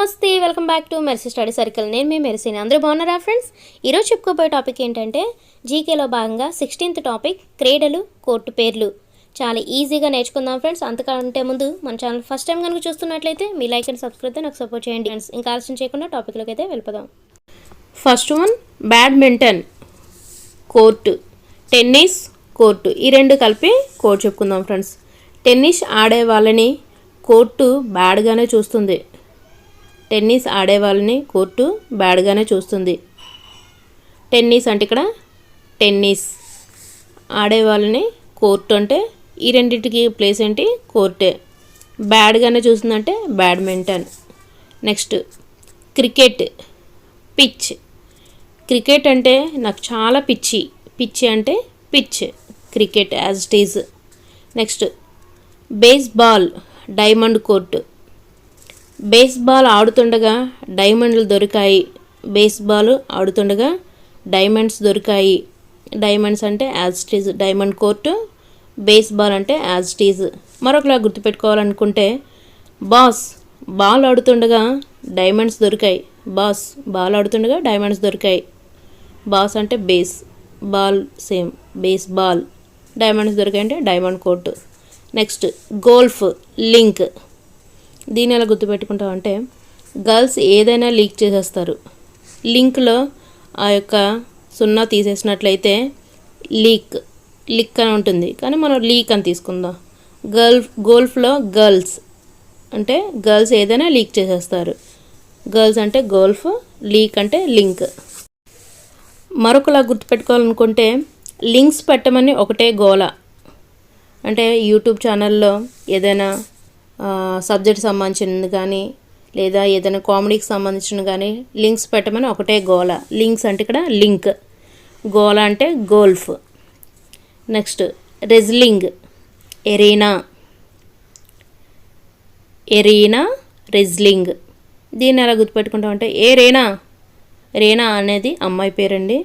నమస్తే welcome back to Mercy study circle. నేను మీ మెర్సీని. అందరూ బాగున్నారా ఫ్రెండ్స్? ఈరోజు చెప్పుకోబోయే టాపిక్ ఏంటంటే జీకేలో భాగంగా సిక్స్టీన్త్ టాపిక్ క్రీడలు కోర్టు పేర్లు. చాలా ఈజీగా నేర్చుకుందాం ఫ్రెండ్స్. అంతకంటే ముందు మన ఛానల్ ఫస్ట్ టైం కనుక చూస్తున్నట్లయితే మీ లైక్ అండ్ సబ్స్క్రైబ్ నాకు సపోర్ట్ చేయండి ఫ్రెండ్స్. ఇంకా ఆలస్యం చేయకుండా టాపిక్లోకి అయితే వెళ్ళిపోదాం. First one badminton court. Tennis court. ఈ రెండు కలిపి కోర్టు చెప్పుకుందాం ఫ్రెండ్స్. టెన్నిస్ ఆడే వాళ్ళని కోర్టు బ్యాడ్గానే చూస్తుంది. టెన్నిస్ ఆడే వాళ్ళని కోర్టు బ్యాడ్గానే చూస్తుంది. టెన్నిస్ అంటే ఇక్కడ టెన్నిస్. ఆడే వాళ్ళని కోర్టు అంటే ఈ రెండింటికి ప్లేస్ ఏంటి? కోర్టే. బ్యాడ్గానే చూస్తుందంటే badminton. Next cricket. Pitch. Cricket అంటే నాకు చాలా పిచ్చి. పిచ్చి అంటే pitch. Cricket as it is. Next baseball. Diamond court. Baseball ఆడుతుండగా డైమండ్లు దొరికాయి. బేస్బాల్ ఆడుతుండగా డైమండ్స్ దొరికాయి. డైమండ్స్ అంటే యాజ్ డైమండ్ కోర్టు. బేస్బాల్ అంటే యాజ్ మరొకలా గుర్తుపెట్టుకోవాలనుకుంటే బాస్ బాల్ ఆడుతుండగా డైమండ్స్ దొరికాయి. బాస్ బాల్ ఆడుతుండగా డైమండ్స్ దొరికాయి. బాస్ అంటే base ball same base ball diamonds దొరికాయి అంటే diamond court. Next golf link. దీని ఎలా గుర్తుపెట్టుకుంటాం అంటే గర్ల్స్ ఏదైనా లీక్ చేసేస్తారు. లింక్లో ఆ యొక్క సున్నా తీసేసినట్లయితే లీక్ లిక్ అని ఉంటుంది. కానీ మనం లీక్ అని తీసుకుందాం. గల్ఫ్ గోల్ఫ్లో గర్ల్స్ అంటే గర్ల్స్ ఏదైనా లీక్ చేసేస్తారు. గర్ల్స్ అంటే గోల్ఫ్ లీక్ అంటే లింక్. మరొకలా గుర్తుపెట్టుకోవాలనుకుంటే లింక్స్ పెట్టమని ఒకటే గోల. అంటే యూట్యూబ్ ఛానల్లో ఏదైనా సబ్జెక్ట్ సంబంధించినది కానీ లేదా ఏదైనా కామెడీకి సంబంధించిన కానీ లింక్స్ పెట్టమని ఒకటే గోల. లింక్స్ అంటే ఇక్కడ లింక్. గోల అంటే golf. Next wrestling. Arena. Arena wrestling. దీన్ని ఎలా గుర్తుపెట్టుకుంటామంటే ఏ రేనా? రేనా అనేది అమ్మాయి పేరండి.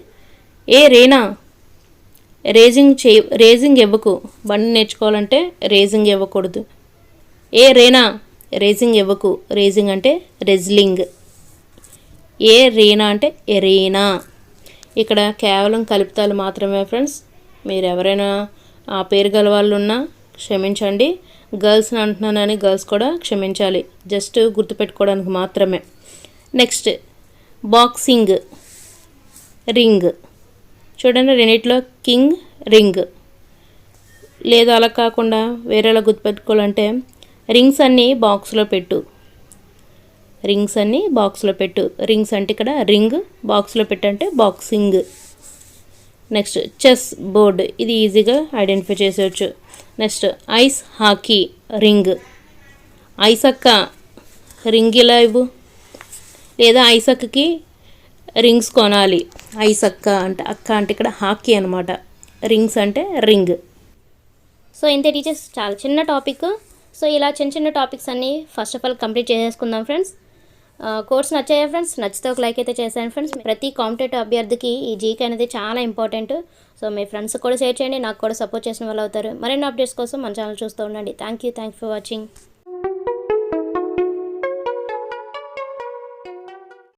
ఏ రేనా? రేజింగ్ చే రేజింగ్ ఇవ్వకు. బండి నేర్చుకోవాలంటే రేజింగ్ ఇవ్వకూడదు. ఏ రేనా? రేసింగ్ ఇవ్వకు. రేసింగ్ అంటే రెజ్లింగ్. ఏ రీనా అంటే ఎరీనా. ఇక్కడ కేవలం కలుపుతాలు మాత్రమే ఫ్రెండ్స్. మీరు ఎవరైనా ఆ పేరు గల వాళ్ళు ఉన్నా క్షమించండి గర్ల్స్ని అంటున్నానని గర్ల్స్ కూడా క్షమించాలి. జస్ట్ గుర్తుపెట్టుకోవడానికి మాత్రమే. Next boxing. రింగ్. చూడండి రెండిట్లో కింగ్ రింగ్. లేదు అలా కాకుండా వేరేలా గుర్తుపెట్టుకోవాలంటే రింగ్స్ అన్నీ బాక్స్లో పెట్టు. రింగ్స్ అన్నీ బాక్స్లో పెట్టు. రింగ్స్ అంటే ఇక్కడ రింగ్ బాక్స్లో పెట్టంటే బాక్సింగ్. Next chess board. ఇది ఈజీగా identify చేసేవచ్చు next ice hockey ring. Ice అక్క రింగ్ ఇలా ఇవ్వు? లేదా ఐస్ అక్కకి రింగ్స్ కొనాలి. ఐస్ అక్క అంటే అక్క అంటే ఇక్కడ హాకీ అనమాట రింగ్స్ అంటే రింగ్. సో ఇంతే టీచర్స్ చాలా చిన్న టాపిక్. సో ఇలా చిన్న చిన్న టాపిక్స్ అన్నీ ఫస్ట్ ఆఫ్ ఆల్ కంప్లీట్ చేసేసుకుందాం ఫ్రెండ్స్ కోర్స్ నచ్చాయా ఫ్రెండ్స్ నచ్చితే ఒక లైక్ అయితే చేశాను ఫ్రెండ్స్ ప్రతి కాంపిటేటివ్ అభ్యర్థికి ఈ జీకే అనేది చాలా ఇంపార్టెంట్ సో మీ ఫ్రెండ్స్ కూడా షేర్ చేయండి నాకు కూడా సపోర్ట్ చేసిన వాళ్ళు అవుతారు. మరిన్ని అప్డేట్స్ కోసం మన ఛానల్ చూస్తూ ఉండండి. Thank you thank for watching